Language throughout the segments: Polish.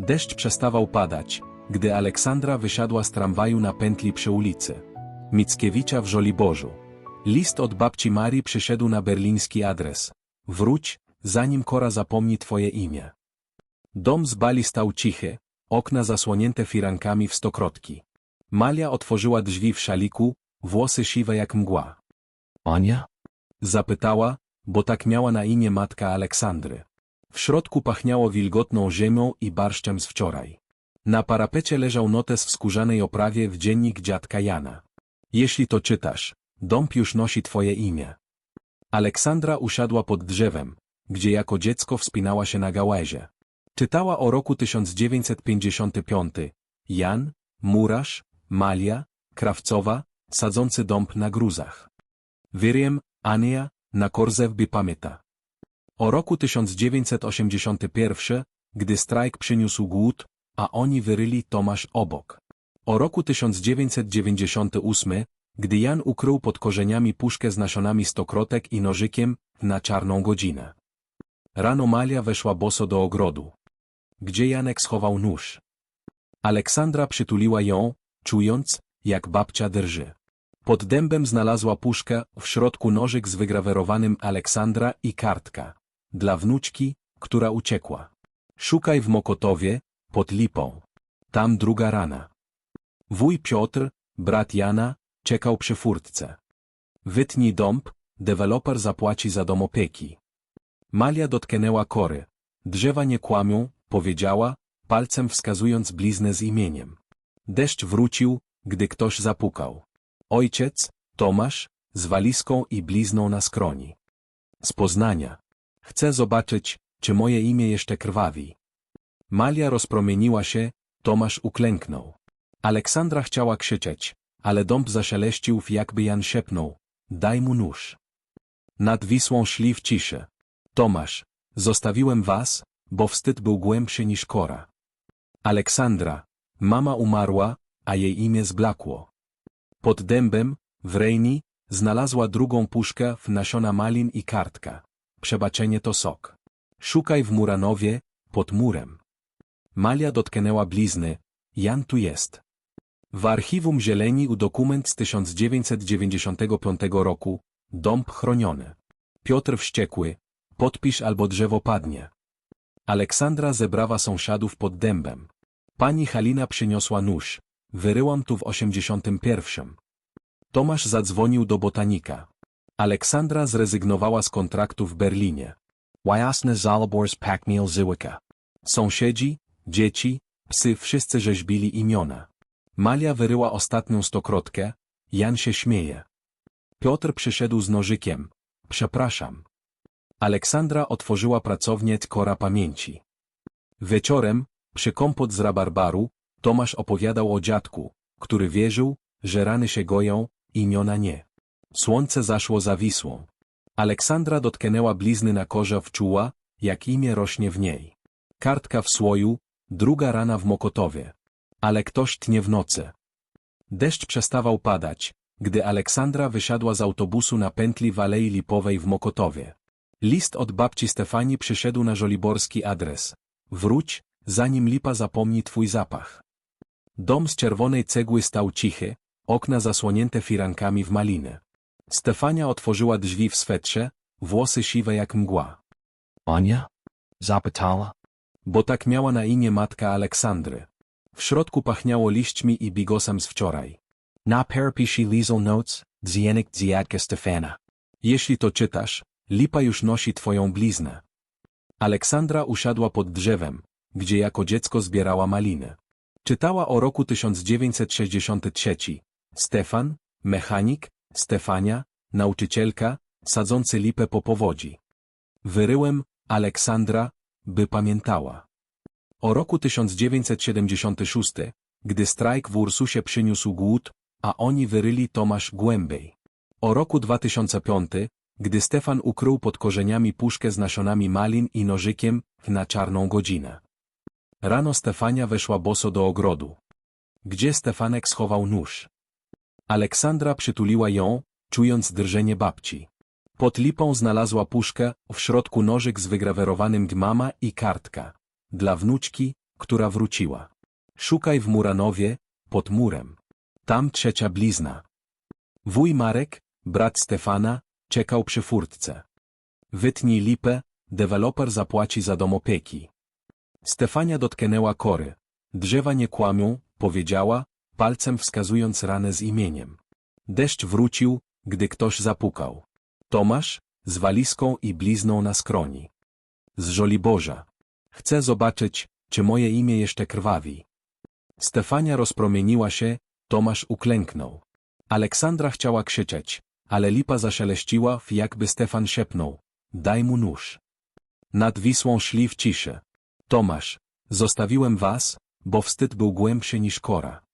Deszcz przestawał padać, gdy Aleksandra wysiadła z tramwaju na pętli przy ulicy. Mickiewicza w Żoliborzu. List od babci Marii przyszedł na berliński adres. Wróć, zanim Kora zapomni twoje imię. Dom z bali stał cichy, okna zasłonięte firankami w stokrotki. Malia otworzyła drzwi w szaliku, włosy siwe jak mgła. Ania? Zapytała, bo tak miała na imię matka Aleksandry. W środku pachniało wilgotną ziemią i barszczem z wczoraj. Na parapecie leżał notes w skórzanej oprawie w dziennik dziadka Jana. Jeśli to czytasz, dąb już nosi twoje imię. Aleksandra usiadła pod drzewem, gdzie jako dziecko wspinała się na gałęzie. Czytała o roku 1955. Jan, Murarz, Malia, Krawcowa, sadzący dąb na gruzach. Wyriem, Ania, na Korzewby pamięta. O roku 1981, gdy strajk przyniósł głód, a oni wyryli Tomasz obok. O roku 1998, gdy Jan ukrył pod korzeniami puszkę z nasionami stokrotek i nożykiem na czarną godzinę. Rano Malia weszła boso do ogrodu. Gdzie Janek schował nóż? Aleksandra przytuliła ją, czując, jak babcia drży. Pod dębem znalazła puszkę, w środku nożyk z wygrawerowanym Aleksandra i kartka. Dla wnuczki, która uciekła. Szukaj w Mokotowie, pod lipą. Tam druga rana. Wuj Piotr, brat Jana, czekał przy furtce. Wytnij dąb, deweloper zapłaci za dom opieki. Malia dotknęła kory. Drzewa nie kłamią, powiedziała, palcem wskazując bliznę z imieniem. Deszcz wrócił, gdy ktoś zapukał. Ojciec, Tomasz, z walizką i blizną na skroni. Z Poznania. Chcę zobaczyć, czy moje imię jeszcze krwawi. Malia rozpromieniła się, Tomasz uklęknął. Aleksandra chciała krzyczeć, ale dąb zaszeleścił jakby Jan szepnął. Daj mu nóż. Nad Wisłą szli w ciszy. Tomasz, zostawiłem was, bo wstyd był głębszy niż kora. Aleksandra, mama umarła, a jej imię zblakło. Pod dębem, w Rejni, znalazła drugą puszkę w nasiona malin i kartka. Przebaczenie to sok. Szukaj w Muranowie, pod murem. Malia dotknęła blizny, Jan tu jest. W archiwum zieleni dokument z 1995 roku, dąb chroniony. Piotr wściekły, podpisz albo drzewo padnie. Aleksandra zebrała sąsiadów pod dębem. Pani Halina przyniosła nóż, wyryłam tu w 81. Tomasz zadzwonił do botanika. Aleksandra zrezygnowała z kontraktu w Berlinie. Wyjasne Zalobors Pakmiel Zyłyka. Sąsiedzi, dzieci, psy wszyscy rzeźbili imiona. Malia wyryła ostatnią stokrotkę, Jan się śmieje. Piotr przyszedł z nożykiem. Przepraszam. Aleksandra otworzyła pracownię Kora Pamięci. Wieczorem, przy kompot z rabarbaru, Tomasz opowiadał o dziadku, który wierzył, że rany się goją, imiona nie. Słońce zaszło za Wisłą. Aleksandra dotknęła blizny na korze wczuła, jak imię rośnie w niej. Kartka w słoju, druga rana w Mokotowie. Ale ktoś tnie w nocy. Deszcz przestawał padać, gdy Aleksandra wysiadła z autobusu na pętli w Alei Lipowej w Mokotowie. List od babci Stefanii przyszedł na żoliborski adres. Wróć, zanim lipa zapomni twój zapach. Dom z czerwonej cegły stał cichy, okna zasłonięte firankami w maliny. Stefania otworzyła drzwi w swetrze, włosy siwe jak mgła. Ania? Zapytała? Bo tak miała na imię matka Aleksandry. W środku pachniało liśćmi i bigosem z wczoraj. Na perpishi lizal notes, dzienik dziadka Stefana. Jeśli to czytasz, lipa już nosi twoją bliznę. Aleksandra usiadła pod drzewem, gdzie jako dziecko zbierała maliny. Czytała o roku 1963. Stefan, mechanik, Stefania, nauczycielka, sadzący lipę po powodzi. Wyryłem Aleksandra, by pamiętała. O roku 1976, gdy strajk w Ursusie przyniósł głód, a oni wyryli Tomasz głębiej. O roku 2005, gdy Stefan ukrył pod korzeniami puszkę z nasionami malin i nożykiem na czarną godzinę. Rano Stefania weszła boso do ogrodu. Gdzie Stefanek schował nóż? Aleksandra przytuliła ją, czując drżenie babci. Pod lipą znalazła puszkę, w środku nożyk z wygrawerowanym mama i kartka. Dla wnuczki, która wróciła. Szukaj w Muranowie, pod murem. Tam trzecia blizna. Wuj Marek, brat Stefana, czekał przy furtce. Wytnij lipę, deweloper zapłaci za dom opieki. Stefania dotknęła kory. Drzewa nie kłamią, powiedziała, palcem wskazując ranę z imieniem. Deszcz wrócił, gdy ktoś zapukał. Tomasz, z walizką i blizną na skroni. Z Żoliborza. Chcę zobaczyć, czy moje imię jeszcze krwawi. Stefania rozpromieniła się, Tomasz uklęknął. Aleksandra chciała krzyczeć, ale lipa zaszeleściła, jakby Stefan szepnął. Daj mu nóż. Nad Wisłą szli w ciszy. Tomasz, zostawiłem was, bo wstyd był głębszy niż kora.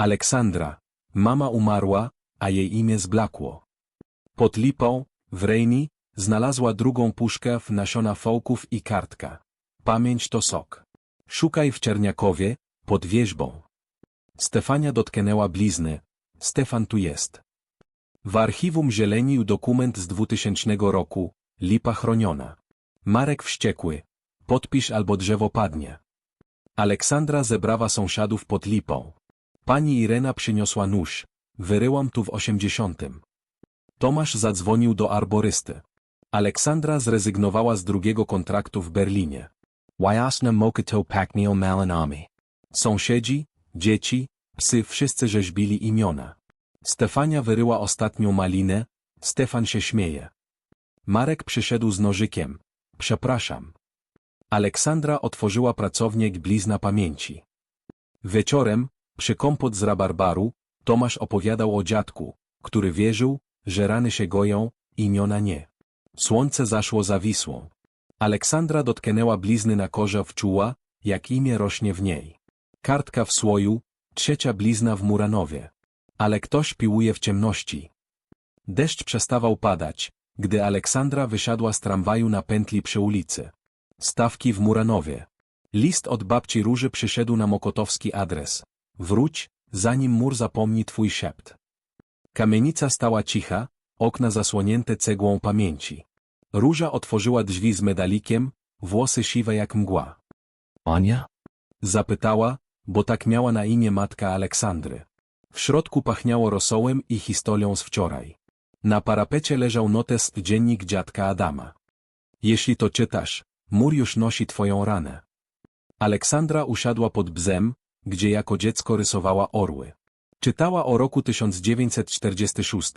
Aleksandra, mama umarła, a jej imię zblakło. Pod lipą, w Rejni, znalazła drugą puszkę w nasiona fołków i kartka. Pamięć to sok. Szukaj w Czerniakowie, pod wierzbą. Stefania dotknęła blizny. Stefan tu jest. W archiwum zielenił dokument z 2000 roku, lipa chroniona. Marek wściekły. Podpisz albo drzewo padnie. Aleksandra zebrała sąsiadów pod lipą. Pani Irena przyniosła nóż. Wyryłam tu w osiemdziesiątym. Tomasz zadzwonił do arborysty. Aleksandra zrezygnowała z drugiego kontraktu w Berlinie. Wyasna mokato paknil malinami. Sąsiedzi, dzieci, psy wszyscy rzeźbili imiona. Stefania wyryła ostatnią malinę, Stefan się śmieje. Marek przyszedł z nożykiem. Przepraszam. Aleksandra otworzyła pracownię Blizna Pamięci. Wieczorem, przy kompot z rabarbaru, Tomasz opowiadał o dziadku, który wierzył, że rany się goją, imiona nie. Słońce zaszło za Wisłą. Aleksandra dotknęła blizny na korze wczuła, jak imię rośnie w niej. Kartka w słoju, trzecia blizna w Muranowie. Ale ktoś piłuje w ciemności. Deszcz przestawał padać, gdy Aleksandra wysiadła z tramwaju na pętli przy ulicy. Stawki w Muranowie. List od babci Róży przyszedł na mokotowski adres. Wróć, zanim mur zapomni twój szept. Kamienica stała cicha, okna zasłonięte cegłą pamięci. Róża otworzyła drzwi z medalikiem, włosy siwe jak mgła. Ania? Zapytała, bo tak miała na imię matka Aleksandry. W środku pachniało rosołem i historią z wczoraj. Na parapecie leżał notes dziennik dziadka Adama. Jeśli to czytasz, mur już nosi twoją ranę. Aleksandra usiadła pod bzem, gdzie jako dziecko rysowała orły. Czytała o roku 1946.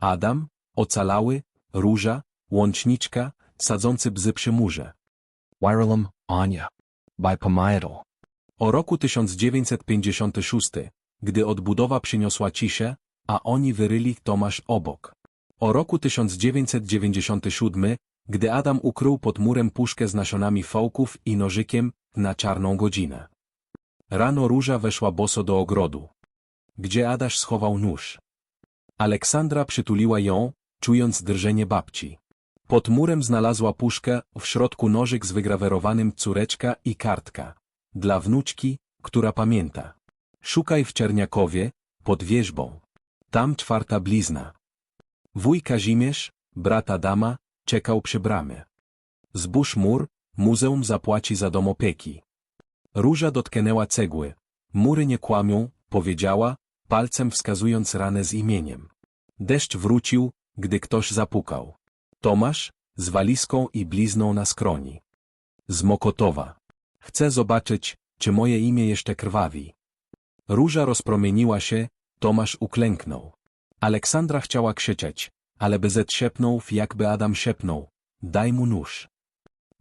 Adam, ocalały, róża, łączniczka, sadzący bzy przy murze. Wirelum, Anya. By Pomaidal. O roku 1956, gdy odbudowa przyniosła ciszę, a oni wyryli Tomasz obok. O roku 1997, gdy Adam ukrył pod murem puszkę z nasionami fołków i nożykiem na czarną godzinę. Rano róża weszła boso do ogrodu. Gdzie Adaś schował nóż? Aleksandra przytuliła ją, czując drżenie babci. Pod murem znalazła puszkę, w środku nożyk z wygrawerowanym córeczka i kartka. Dla wnuczki, która pamięta. Szukaj w Czerniakowie, pod wierzbą. Tam czwarta blizna. Wuj Kazimierz, brat Adama, czekał przy bramie. Zbóż mur, muzeum zapłaci za dom opieki. Róża dotknęła cegły. Mury nie kłamią, powiedziała, palcem wskazując ranę z imieniem. Deszcz wrócił, gdy ktoś zapukał. Tomasz, z walizką i blizną na skroni. Z Mokotowa. Chcę zobaczyć, czy moje imię jeszcze krwawi. Róża rozpromieniła się, Tomasz uklęknął. Aleksandra chciała krzyczeć, ale Bezet szepnął, jakby Adam szepnął. Daj mu nóż.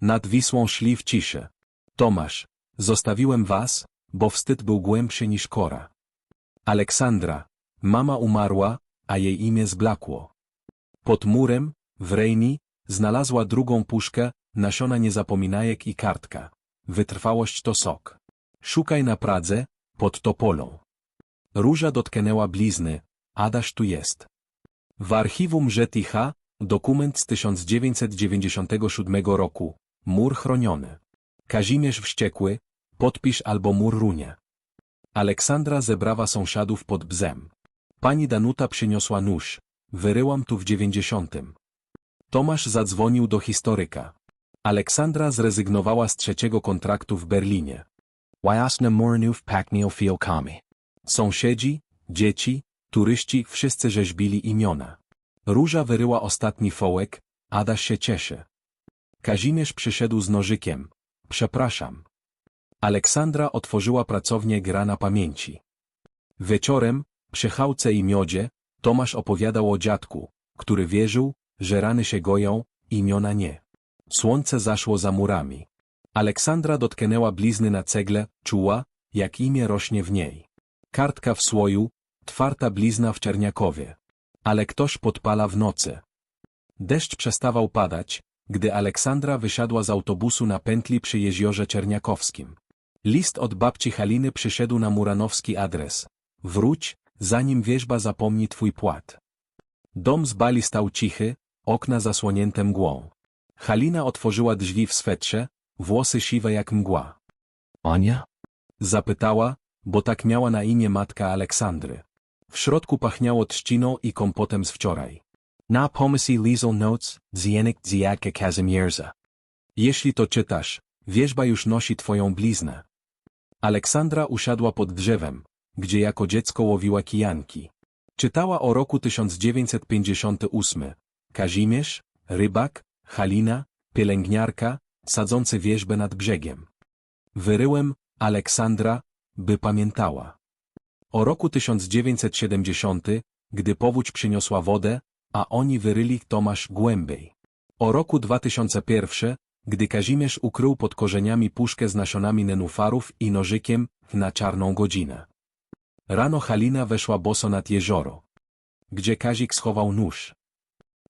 Nad Wisłą szli w ciszy. Tomasz, zostawiłem was, bo wstyd był głębszy niż kora. Aleksandra, mama umarła, a jej imię zblakło. Pod murem, w Rejni, znalazła drugą puszkę, nasiona niezapominajek i kartka. Wytrwałość to sok. Szukaj na Pradze, pod Topolą. Róża dotknęła blizny, Adaś tu jest. W archiwum Żeticha, dokument z 1997 roku, mur chroniony. Kazimierz wściekły, podpisz albo mur runie. Aleksandra zebrała sąsiadów pod bzem. Pani Danuta przyniosła nóż, wyryłam tu w dziewięćdziesiątym. Tomasz zadzwonił do historyka. Aleksandra zrezygnowała z trzeciego kontraktu w Berlinie. Wyasna Morinów Paknil Feel Kami. Sąsiedzi, dzieci, turyści wszyscy rzeźbili imiona. Róża wyryła ostatni fołek, Adaś się cieszy. Kazimierz przyszedł z nożykiem. Przepraszam. Aleksandra otworzyła pracownię gra na pamięci. Wieczorem, przy chałce i miodzie, Tomasz opowiadał o dziadku, który wierzył, że rany się goją, imiona nie. Słońce zaszło za murami. Aleksandra dotknęła blizny na cegle, czuła, jak imię rośnie w niej. Kartka w słoju, twarta blizna w Czerniakowie. Ale ktoś podpala w nocy. Deszcz przestawał padać, gdy Aleksandra wysiadła z autobusu na pętli przy jeziorze Czerniakowskim. List od babci Haliny przyszedł na muranowski adres. Wróć, zanim wierzba zapomni twój płat. Dom z bali stał cichy, okna zasłonięte mgłą. Halina otworzyła drzwi w swetrze, włosy siwe jak mgła. Ania? Zapytała, bo tak miała na imię matka Aleksandry. W środku pachniało trzciną i kompotem z wczoraj. Na pomysli Liesel Notes, Zienik Ziadka Kazimierza. Jeśli to czytasz, wierzba już nosi twoją bliznę. Aleksandra usiadła pod drzewem, gdzie jako dziecko łowiła kijanki. Czytała o roku 1958. Kazimierz, rybak, Halina, pielęgniarka, sadzący wierzbę nad brzegiem. Wyryłem Aleksandra, by pamiętała. O roku 1970, gdy powódź przyniosła wodę, a oni wyryli Tomasz głębiej. O roku 2001, gdy Kazimierz ukrył pod korzeniami puszkę z nasionami nenufarów i nożykiem na czarną godzinę. Rano Halina weszła boso nad jezioro, gdzie Kazik schował nóż.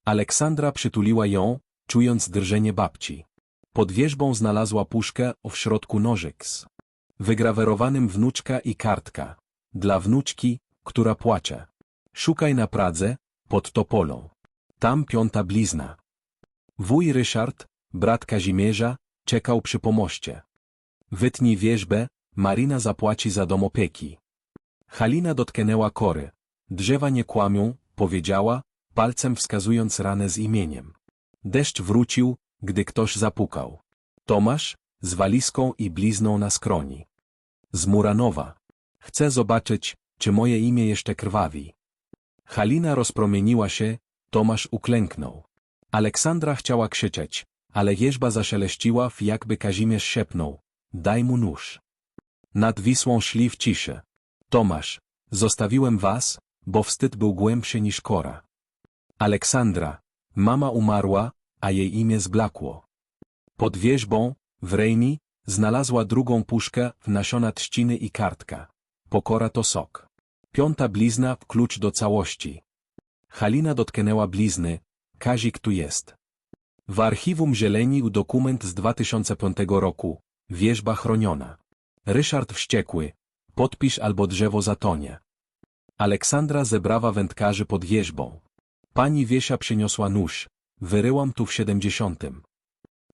Aleksandra przytuliła ją, czując drżenie babci. Pod wierzbą znalazła puszkę, w środku nożyk z wygrawerowanym wnuczka i kartka. Dla wnuczki, która płacze. Szukaj na Pradze, pod Topolą. Tam piąta blizna. Wuj Ryszard, brat Kazimierza, czekał przy pomoście. Wytnij wierzbę, Marina zapłaci za dom opieki. Halina dotknęła kory. Drzewa nie kłamią, powiedziała, palcem wskazując ranę z imieniem. Deszcz wrócił, gdy ktoś zapukał. Tomasz, z walizką i blizną na skroni. Z Muranowa. Chcę zobaczyć, czy moje imię jeszcze krwawi. Halina rozpromieniła się, Tomasz uklęknął. Aleksandra chciała krzyczeć, ale wierzba zaszeleściła, w jakby Kazimierz szepnął. Daj mu nóż. Nad Wisłą szli w ciszy. Tomasz, zostawiłem was, bo wstyd był głębszy niż kora. Aleksandra, mama umarła, a jej imię zblakło. Pod wierzbą, w Rejni, znalazła drugą puszkę w nasiona trzciny i kartka. Pokora to sok. Piąta blizna, klucz do całości. Halina dotknęła blizny, Kazik tu jest. W archiwum zielenił dokument z 2005 roku, wierzba chroniona. Ryszard wściekły, podpisz albo drzewo zatonie. Aleksandra zebrała wędkarzy pod wierzbą. Pani Wiesia przyniosła nóż, wyryłam tu w siedemdziesiątym.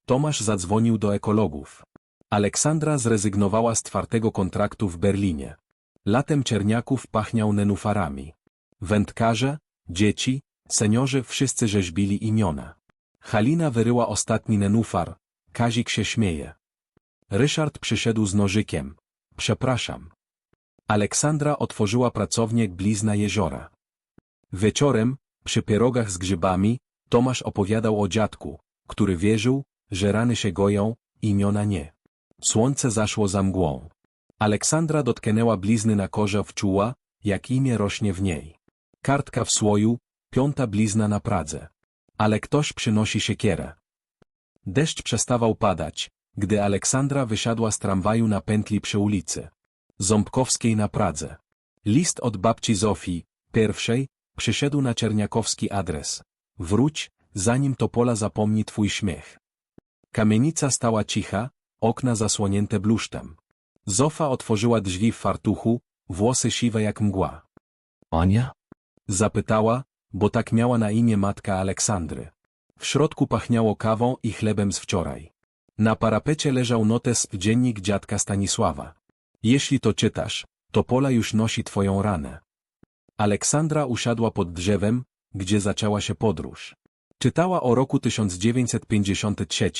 Tomasz zadzwonił do ekologów. Aleksandra zrezygnowała z twardego kontraktu w Berlinie. Latem Czerniaków pachniał nenufarami. Wędkarze, dzieci, seniorzy wszyscy rzeźbili imiona. Halina wyryła ostatni nenufar, Kazik się śmieje. Ryszard przyszedł z nożykiem. Przepraszam. Aleksandra otworzyła pracownię blizna jeziora. Wieczorem, przy pierogach z grzybami, Tomasz opowiadał o dziadku, który wierzył, że rany się goją, imiona nie. Słońce zaszło za mgłą. Aleksandra dotknęła blizny na korze wczuła, jak imię rośnie w niej. Kartka w słoju, piąta blizna na Pradze. Ale ktoś przynosi siekierę. Deszcz przestawał padać, gdy Aleksandra wysiadła z tramwaju na pętli przy ulicy. Ząbkowskiej na Pradze. List od babci Zofii, pierwszej, przyszedł na czerniakowski adres. Wróć, zanim Topola zapomni twój śmiech. Kamienica stała cicha, okna zasłonięte bluszczem. Zofa otworzyła drzwi w fartuchu, włosy siwe jak mgła. Ania? Zapytała, bo tak miała na imię matka Aleksandry. W środku pachniało kawą i chlebem z wczoraj. Na parapecie leżał notes w dziennik dziadka Stanisława. Jeśli to czytasz, to pola już nosi twoją ranę. Aleksandra usiadła pod drzewem, gdzie zaczęła się podróż. Czytała o roku 1953.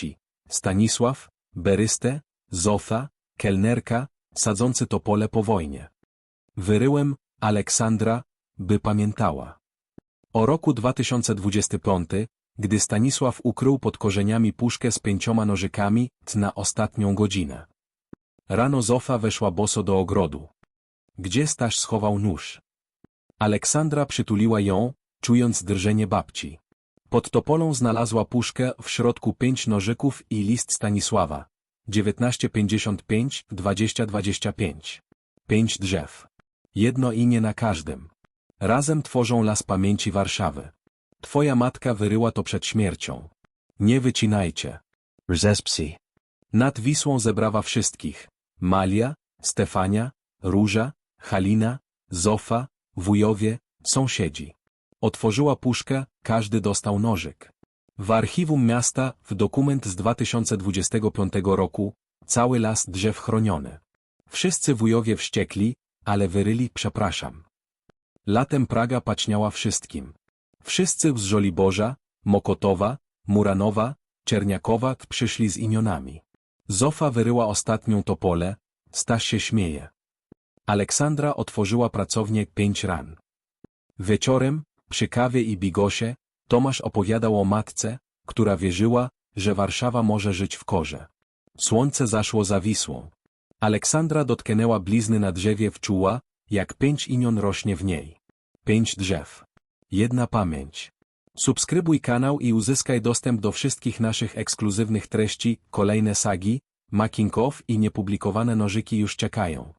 Stanisław, Beryste, Zofa, kelnerka, sadzący topole po wojnie. Wyryłem Aleksandra, by pamiętała. O roku 2025, gdy Stanisław ukrył pod korzeniami puszkę z pięcioma nożykami, na ostatnią godzinę. Rano Zofa weszła boso do ogrodu. Gdzie Staś schował nóż? Aleksandra przytuliła ją, czując drżenie babci. Pod topolą znalazła puszkę, w środku pięć nożyków i list Stanisława. 1955-2025. Pięć drzew. Jedno imię na każdym. Razem tworzą las pamięci Warszawy. Twoja matka wyryła to przed śmiercią. Nie wycinajcie. Rzezpsi. Nad Wisłą zebrała wszystkich. Malia, Stefania, Róża, Halina, Zofa, wujowie, sąsiedzi. Otworzyła puszkę, każdy dostał nożyk. W archiwum miasta, w dokument z 2025 roku, cały las drzew chroniony. Wszyscy wujowie wściekli, ale wyryli przepraszam. Latem Praga paćniała wszystkim. Wszyscy z Żoliborza, Mokotowa, Muranowa, Czerniakowa przyszli z imionami. Zofa wyryła ostatnią topolę, Staś się śmieje. Aleksandra otworzyła pracownię pięć ran. Wieczorem, przy kawie i bigosie, Tomasz opowiadał o matce, która wierzyła, że Warszawa może żyć w korze. Słońce zaszło za Wisłą. Aleksandra dotknęła blizny na drzewie wczuła, jak pięć imion rośnie w niej. Pięć drzew. Jedna pamięć. Subskrybuj kanał i uzyskaj dostęp do wszystkich naszych ekskluzywnych treści, kolejne sagi, making of i niepublikowane nożyki już czekają.